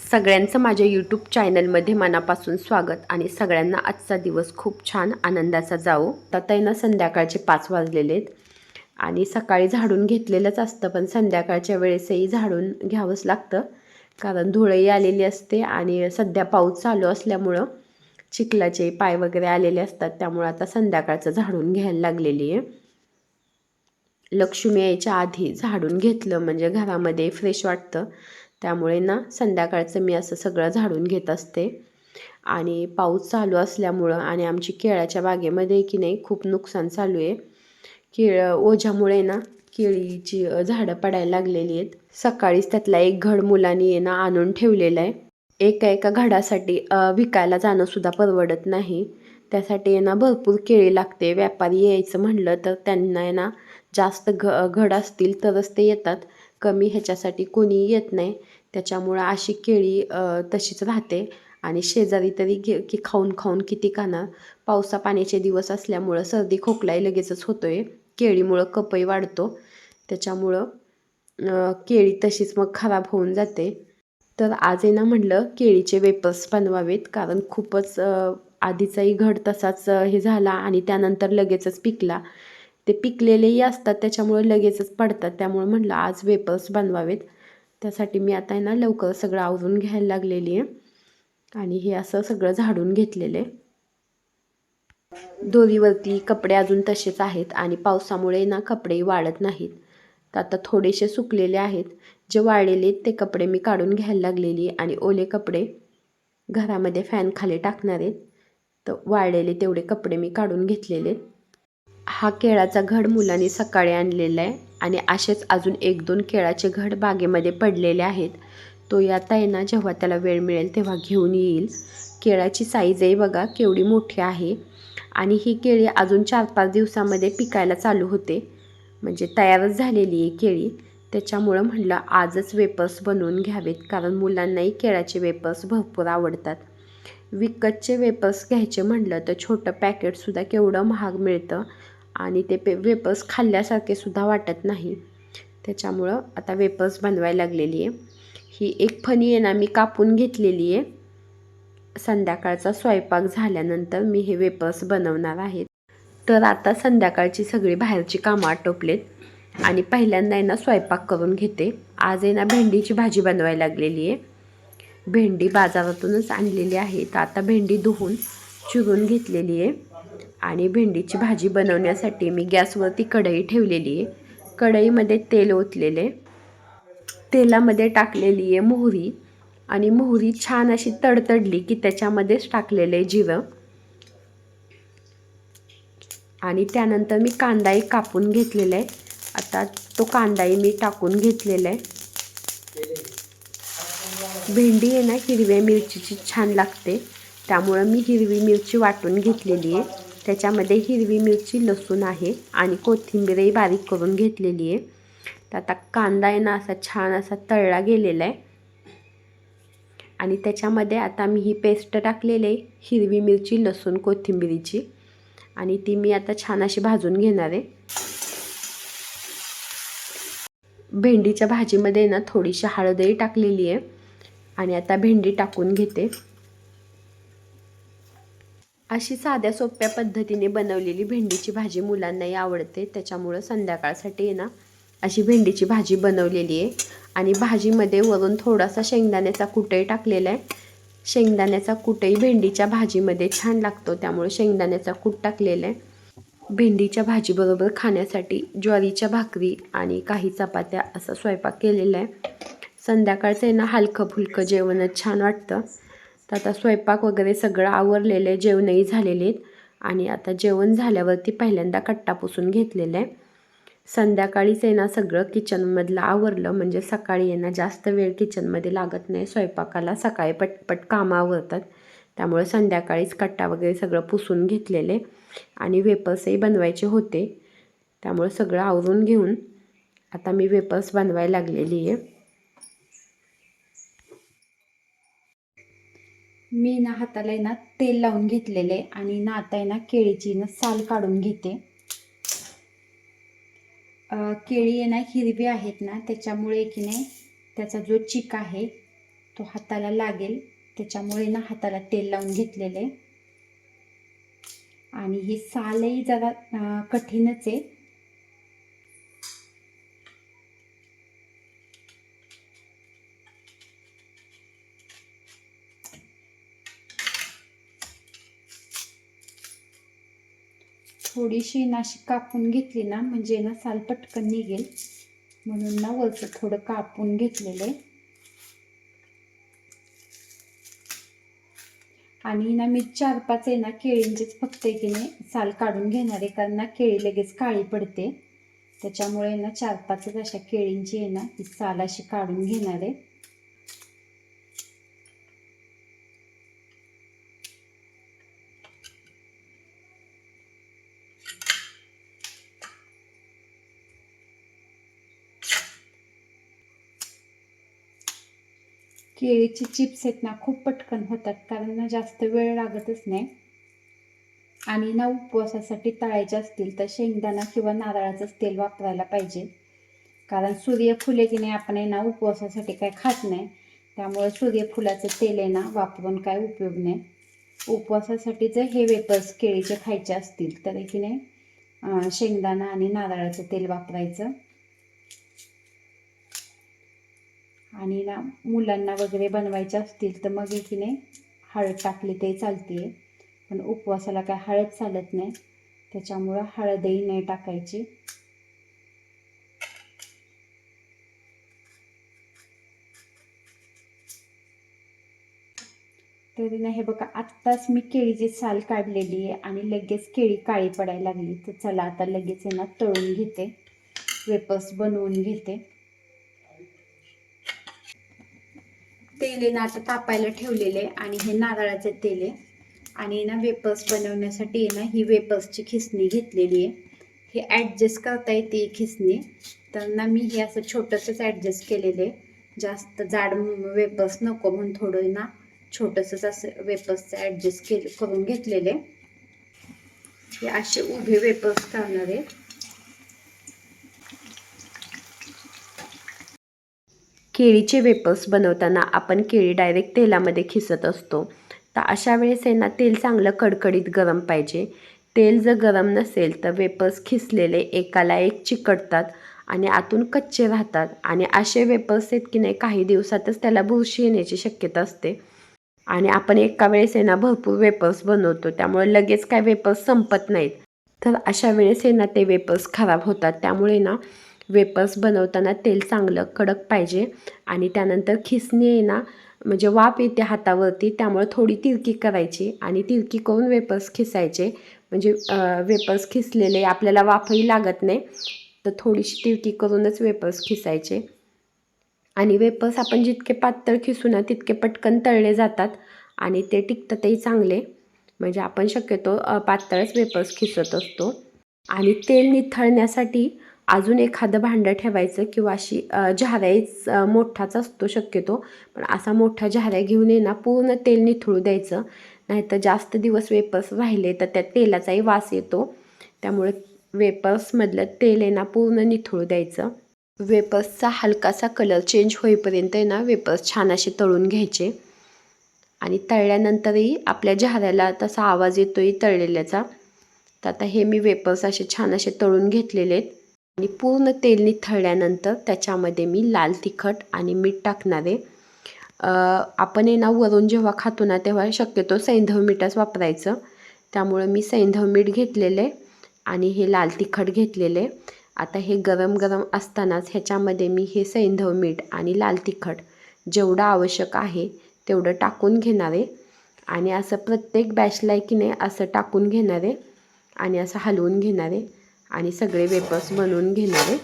सगळ्यांचं माझ्या यूट्यूब चॅनलमध्ये मनापासून स्वागत आणि सगळ्यांना आजचा दिवस खूप छान आनंदाचा जावो. आता ना संध्याकाळचे पाच वाजलेले आहेत आणि सकाळी झाडून घेतलेलंच असतं पण संध्याकाळच्या वेळेसही झाडून घ्यावंच लागतं. कारण धुळही आलेली असते आणि सध्या पाऊस चालू असल्यामुळं चिखलाचे पाय वगैरे आलेले असतात त्यामुळं आता संध्याकाळचं झाडून घ्यायला लागलेली आहे. लक्ष्मी यायच्या आधी झाडून घेतलं म्हणजे घरामध्ये फ्रेश वाटतं. त्यामुळे ना संध्याकाळचं मी असं सगळं झाडून घेत असते. आणि पाऊस चालू असल्यामुळं आणि आमची केळ्याच्या बागेमध्ये की नाही खूप नुकसान चालू आहे. केळ ओझ्यामुळे ना केळीची झाडं पडायला लागलेली आहेत. सकाळीच त्यातला एक घड मुलांनी ना आणून ठेवलेला आहे. एका एका घडासाठी विकायला जाणंसुद्धा परवडत नाही. त्यासाठी ना भरपूर केळी लागते. व्यापारी यायचं म्हणलं तर त्यांना ना जास्त घ घड असतील तरच ते येतात. कमी ह्याच्यासाठी कोणी येत नाही. त्याच्यामुळं अशी केळी तशीच राहते. आणि शेजारी तरी घे की खाऊन खाऊन किती काना पावसा पाण्याचे दिवस असल्यामुळं सर्दी खोकलाही लगेचच होतो आहे केळीमुळं कपही वाढतो. त्याच्यामुळं केळी तशीच मग खराब होऊन जाते. तर आज ना म्हटलं केळीचे वेपर्स बनवावेत. कारण खूपच आधीचाही घड तसाच हे झाला आणि त्यानंतर लगेचच पिकला. ते पिकलेलेही असतात त्याच्यामुळे लगेचच पडतात. त्यामुळे म्हटलं आज वेपर्स बनवावेत. त्यासाठी मी आता आहे ना लवकर सगळं आवरून घ्यायला लागलेली आहे. आणि हे असं सगळं झाडून घेतलेलं आहे. दोरीवरती कपडे अजून तसेच आहेत आणि पावसामुळे ना कपडे वाळत नाहीत. तर आता थोडेसे सुकलेले आहेत. जे वाळलेले आहेत ते कपडे मी काढून घ्यायला लागलेली आणि ओले कपडे घरामध्ये फॅन खाली टाकणार आहेत. तर वाळलेले तेवढे कपडे मी काढून घेतलेले हा केळाचा घड मुलांनी सकाळी आणलेला आहे आणि असेच अजून एक दोन केळाचे घड बागेमध्ये पडलेले आहेत. तो आता आहे ना जेव्हा त्याला वेळ मिळेल तेव्हा घेऊन येईल. केळाची साईज आहे बघा केवढी मोठी आहे. आणि ही केळी अजून चार पाच दिवसामध्ये पिकायला चालू होते. म्हणजे तयारच झालेली आहे केळी. त्याच्यामुळं म्हटलं आजच वेपर्स बनवून घ्यावेत कारण मुलांनाही केळाचे वेपर्स भरपूर आवडतात. विकतचे वेपर्स घ्यायचे म्हटलं तर छोटं पॅकेटसुद्धा केवढं महाग मिळतं. आणि ते पे वेपर्स खाल्ल्यासारखे सुद्धा वाटत नाही. त्याच्यामुळं आता वेपर्स बनवायला लागलेली आहे. ही एक फणी आहे ना मी कापून घेतलेली आहे. संध्याकाळचा स्वयंपाक झाल्यानंतर मी हे वेपर्स बनवणार आहेत तर आता संध्याकाळची सगळी बाहेरची कामं आटोपलेत आणि पहिल्यांदा आहे ना स्वयंपाक करून घेते. आज आहे ना भेंडीची भाजी बनवायला लागलेली आहे. भेंडी बाजारातूनच आणलेली आहे. तर आता भेंडी धुवून चिरून घेतलेली आहे. आणि भेंडीची भाजी बनवण्यासाठी मी गॅसवरती कढई ठेवलेली आहे. कढईमध्ये तेल ओतलेले. तेलामध्ये टाकलेली आहे मोहरी. आणि मोहरी छान अशी तडतडली की त्याच्यामध्येच टाकलेलं जिरं. आणि त्यानंतर मी कांदाही कापून घेतलेला आहे. आता तो कांदाही मी टाकून घेतलेला आहे. भेंडी आहे ना हिरव्या मिरचीची छान लागते. त्यामुळं मी हिरवी मिरची वाटून घेतलेली आहे. त्याच्यामध्ये हिरवी मिरची लसूण आहे आणि कोथिंबीरही बारीक करून घेतलेली आहे. तर आता कांदा आहे ना असा छान असा तळला गेलेला आहे. आणि त्याच्यामध्ये आता मी ही पेस्ट टाकलेली आहे हिरवी मिरची लसूण कोथिंबीरीची. आणि ती मी आता छान अशी भाजून घेणार आहे. भेंडीच्या भाजीमध्ये ना थोडीशी हळदही टाकलेली आहे. आणि आता भेंडी टाकून घेते. अशी साध्या सोप्या पद्धतीने बनवलेली भेंडीची भाजी मुलांनाही आवडते. त्याच्यामुळं संध्याकाळसाठी आहे ना अशी भेंडीची भाजी बनवलेली आहे. आणि भाजीमध्ये वरून थोडासा शेंगदाण्याचा कुटही टाकलेला आहे. शेंगदाण्याचा कुटही भेंडीच्या भाजीमध्ये छान लागतो त्यामुळे शेंगदाण्याचा कूट टाकलेला आहे. भेंडीच्या भाजीबरोबर खाण्यासाठी ज्वारीच्या भाकरी आणि काही चपात्या असा स्वयंपाक केलेला आहे. संध्याकाळचं आहे ना हलकं फुलकं जेवणच छान वाटतं. तर आता स्वयंपाक वगैरे सगळं आवरलेलं आहे जेवणही झालेले आहेत. आणि आता जेवण झाल्यावरती पहिल्यांदा कट्टा पुसून घेतलेला आहे. संध्याकाळीच आहे ना सगळं किचनमधलं आवरलं म्हणजे सकाळी आहे ना जास्त वेळ किचनमध्ये लागत नाही. स्वयंपाकाला सकाळी पटपट कामं आवरतात. त्यामुळे संध्याकाळीच कट्टा वगैरे सगळं पुसून घेतलेले आणि वेपर्सही बनवायचे होते. त्यामुळे सगळं आवरून घेऊन आता मी वेपर्स बनवायला लागलेली आहे. मी ना हाताला ना तेल लावून घेतलेले आणि ना आता आहे ना केळीची ना साल काढून घेते. केळी आहे ना हिरवी आहेत ना त्याच्यामुळे की नाही त्याचा जो चिक आहे तो हाताला लागेल. त्याच्यामुळे ना हाताला तेल लावून घेतलेले. आणि ही सालही जरा कठीणच आहे. थोडीशी नाशी कापून घेतली ना म्हणजे ना साल पटकन निघेल. म्हणून ना वरचं थोडं कापून घेतलेलं आहे. आणि ना मी चार पाच आहे ना केळींचेच फक्त आहे की नाही साल काढून घेणार आहे कारण ना केळी लगेच काळी पडते. त्याच्यामुळे ना चार पाचच अशा केळींची आहे ना ही साल अशी काढून घेणार आहे. केळीचे चिप्स आहेत ना खूप पटकन होतात कारण ना जास्त वेळ लागतच नाही. आणि ना उपवासासाठी तळायचे असतील तर शेंगदाणा किंवा नारळाचंच तेल वापरायला पाहिजे. कारण सूर्यफुले की नाही आपण आहे ना उपवासासाठी काय खात नाही. त्यामुळे सूर्यफुलाचं तेल आहे ना वापरून काय उपयोग नाही. उपवासासाठी जर हे वेपर्स केळीचे खायचे असतील तर की नाही शेंगदाणा आणि नारळाचं तेल वापरायचं. आणि ना मुलांना वगैरे बनवायचे असतील तर मग की नाही हळद टाकली ते चालते पण उपवासाला काय हळद चालत नाही. त्याच्यामुळं हळदही नाही टाकायची. तरी ना हे बघा आत्ताच मी केळीची साल काढलेली आहे आणि लगेच केळी काळी पडायला लागली. तर चला आता लगेच आहे ना तळून घेते. वेपर्स बनवून घेते. तेल आहे ना आता तापायला ठेवलेले आहे आणि हे नारळाचं तेल आहे. आणि ना वेपर्स बनवण्यासाठी ना ही वेपर्सची खिसणी घेतलेली आहे. हे ॲडजस्ट करता येते ही खिसणी. तर ना मी हे असं छोटंसंच ॲडजस्ट केलेलं आहे. जास्त जाड वेपर्स नको म्हणून थोडं ना छोटंसंच असं वेपर्सचं ॲडजस्ट केलं करून घेतलेले हे असे उभे वेपर्स करणार आहे. केळीचे वेपर्स बनवताना आपण केळी डायरेक्ट तेलामध्ये खिसत असतो. तर अशा वेळेस आहे ना तेल चांगलं कडकडीत गरम पाहिजे. तेल जर गरम नसेल तर वेपर्स खिसलेले एकाला एक चिकटतात आणि आतून कच्चे राहतात. आणि असे वेपर्स आहेत की नाही काही दिवसातच त्याला बुरशी येण्याची शक्यता असते. आणि आपण एका वेळेस आहे ना भरपूर वेपर्स बनवतो. त्यामुळे लगेच काय वेपर्स संपत नाहीत. तर अशा वेळेस आहे ना ते वेपर्स खराब होतात. त्यामुळे ना वेपर्स बनवताना तेल चांगलं कडक पाहिजे आणि त्यानंतर खिसणी आहे ना म्हणजे वाफ येते हातावरती त्यामुळे थोडी तिरकी करायची आणि तिरकी करून वेपर्स खिसायचे. म्हणजे वेपर्स खिसलेले आपल्याला वाफही लागत नाही तर थोडीशी तिरकी करूनच वेपर्स खिसायचे. आणि वेपर्स आपण जितके पातळ खिसू ना तितके पटकन तळले जातात आणि ते टिकतातही चांगले. म्हणजे आपण शक्यतो पातळच वेपर्स खिसत असतो. आणि तेल निथळण्यासाठी अजून एखादं भांडं ठेवायचं किंवा अशी अ, मोठाच असतो शक्यतो. पण असा मोठा झाऱ्या घेऊन ये ना पूर्ण तेल निथळू द्यायचं. नाहीतर जास्त दिवस वेपर्स राहिले तर त्या तेलाचाही वास येतो. त्यामुळे वेपर्समधलं तेल आहे ना पूर्ण निथळू द्यायचं. वेपर्सचा हलकासा कलर चेंज होईपर्यंत आहे ना वेपर्स छान असे तळून घ्यायचे. आणि तळल्यानंतरही आपल्या जहाऱ्याला तसा आवाज येतोही तळलेल्याचा. तर आता हे मी वेपर्स असे छान असे तळून घेतलेले आहेत. आणि पूर्ण तेल निथळल्यानंतर त्याच्यामध्ये मी लाल तिखट आणि मीठ टाकणार. आहे आपण आहे ना वरून जेव्हा खातो ना तेव्हा शक्यतो सैंधव मीठच वापरायचं. त्यामुळं मी सैंधव मीठ घेतलेलं आहे आणि हे लाल तिखट घेतलेले. आता हे गरम गरम असतानाच ह्याच्यामध्ये मी हे सैंधव मीठ आणि लाल तिखट जेवढं आवश्यक आहे तेवढं टाकून घेणार. आहे आणि असं प्रत्येक बॅचला की नाही असं टाकून घेणार आहे आणि असं हलवून घेणार. आहे आणि सगळे वेपर्स बनवून घेणार आहे.